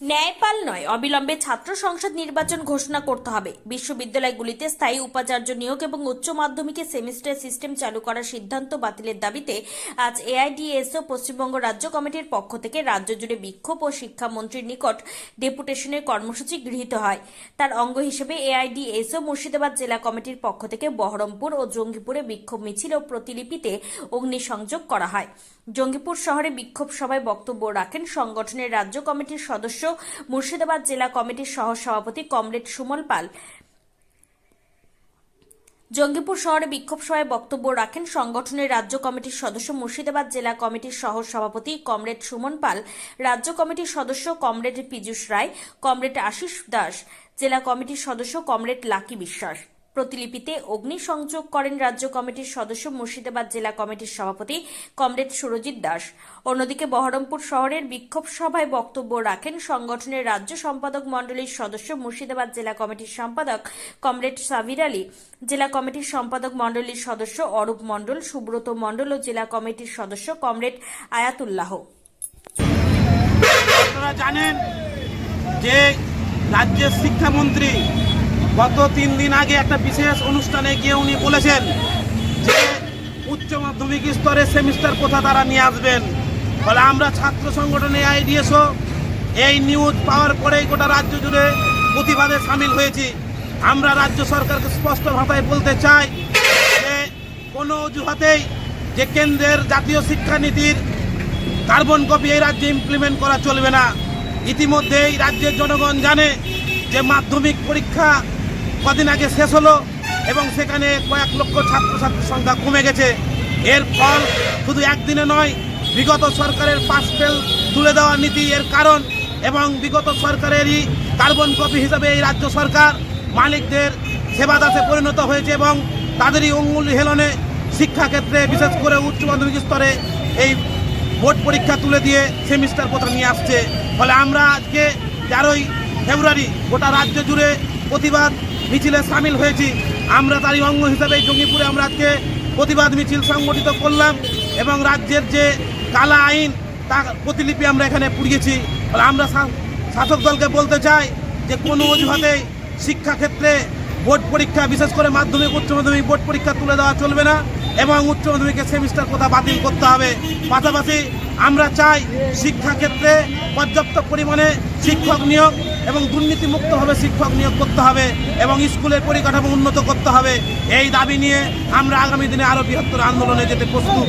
ন্যায়পাল নয়, অবিলম্বে ছাত্র সংসদ নির্বাচন ঘোষণা করতে হবে। বিশ্ববিদ্যালয়গুলিতে স্থায়ী উপাচার্য নিয়োগ এবং উচ্চ মাধ্যমিকে সেমিস্টার সিস্টেম চালু করার সিদ্ধান্ত বাতিলের দাবিতে আজ এআইডিএসও পশ্চিমবঙ্গ রাজ্য কমিটির পক্ষ থেকে রাজ্য জুড়ে বিক্ষোভ ও শিক্ষামন্ত্রীর নিকট ডেপুটেশনের কর্মসূচি গৃহীত হয়। তার অঙ্গ হিসেবে এআইডিএসও মুর্শিদাবাদ জেলা কমিটির পক্ষ থেকে বহরমপুর ও জঙ্গিপুরে বিক্ষোভ মিছিল ও প্রতিলিপিতে অগ্নিসংযোগ করা হয়। জঙ্গিপুর শহরে বিক্ষোভ সভায় বক্তব্য রাখেন সংগঠনের রাজ্য কমিটির সদস্য মুর্শিদাবাদ জেলা কমিটির সহ সভাপতি কমরেড সুমল পাল। জঙ্গিপুর শহরে বিক্ষোভ সভায় বক্তব্য রাখেন সংগঠনের রাজ্য কমিটির সদস্য, মুর্শিদাবাদ জেলা কমিটির সহ সভাপতি কমরেড সুমন পাল। রাজ্য কমিটির সদস্য কমরেড পীযুষ রায়, কমরেড আশিস দাস, জেলা কমিটির সদস্য কমরেড লাকি বিশ্বাস। প্রতিলিপিতে অগ্নিসংযোগ করেন রাজ্য কমিটির সদস্য মুর্শিদাবাদ জেলা কমিটির সভাপতি কমরেড সুরজিৎ দাস। অন্যদিকে বহরমপুর শহরের বিক্ষোভ সভায় বক্তব্য রাখেন সংগঠনের রাজ্য সম্পাদক মণ্ডলীর সদস্য মুর্শিদাবাদ জেলা কমিটির সম্পাদক কমরেড সাবির আলী, জেলা কমিটির সম্পাদক মণ্ডলীর সদস্য অরূপ মণ্ডল, সুব্রত মণ্ডল ও জেলা কমিটির সদস্য কমরেড আয়াতুল্লাহ। জানেন যে রাজ্যের শিক্ষামন্ত্রী গত তিন দিন আগে একটা বিশেষ অনুষ্ঠানে গিয়ে উনি বলেছেন যে উচ্চ মাধ্যমিক স্তরে সেমিস্টার কোথা তারা নিয়ে আসবেন? ফলে আমরা ছাত্র সংগঠনে আইডিএসও এই নিউজ পাওয়ার পরেই গোটা রাজ্য জুড়ে প্রতিবাদে সামিল হয়েছি। আমরা রাজ্য সরকারকে স্পষ্ট ভাষায় বলতে চাই যে, কোনো অজুহাতেই যে কেন্দ্রের জাতীয় শিক্ষানীতির কার্বন কপি এই রাজ্যে ইমপ্লিমেন্ট করা চলবে না। ইতিমধ্যেই রাজ্যের জনগণ জানে যে মাধ্যমিক পরীক্ষা কদিন আগে শেষ হলো এবং সেখানে কয়েক লক্ষ ছাত্রছাত্রীর সংখ্যা কমে গেছে। এর ফল শুধু একদিনে নয়, বিগত সরকারের পাস ফেল তুলে দেওয়া নীতি এর কারণ এবং বিগত সরকারেরই কার্বন কপি হিসাবে এই রাজ্য সরকার মালিকদের সেবা দাসে পরিণত হয়েছে এবং তাদেরই অঙ্গুল হেলনে শিক্ষাক্ষেত্রে বিশেষ করে উচ্চ মাধ্যমিক স্তরে এই বোর্ড পরীক্ষা তুলে দিয়ে সেমিস্টার কথা নিয়ে আসছে। ফলে আমরা আজকে তেরোই ফেব্রুয়ারি গোটা রাজ্য জুড়ে প্রতিবাদ মিছিলে সামিল হয়েছি। আমরা তারই অঙ্গ হিসাবে জঙ্গিপুরে আমরা আজকে প্রতিবাদ মিছিল সংগঠিত করলাম এবং রাজ্যের যে কালা আইন, তা প্রতিলিপি আমরা এখানে পুড়িয়েছি। আমরা শাসক দলকে বলতে চাই যে কোনো অজুহাতেই শিক্ষাক্ষেত্রে বোর্ড পরীক্ষা, বিশেষ করে মাধ্যমিক, উচ্চ মাধ্যমিক বোর্ড পরীক্ষা তুলে দেওয়া চলবে না এবং উচ্চ মাধ্যমিকের সেমিস্টার কথা বাতিল করতে হবে। পাশাপাশি আমরা চাই শিক্ষাক্ষেত্রে পর্যাপ্ত পরিমাণে শিক্ষক নিয়োগ এবং দুর্নীতিমুক্তভাবে শিক্ষক নিয়োগ করতে হবে এবং স্কুলের পরিকাঠামো উন্নত করতে হবে। এই দাবি নিয়ে আমরা আগামী দিনে আরও বৃহত্তর আন্দোলনে যেতে প্রস্তুত।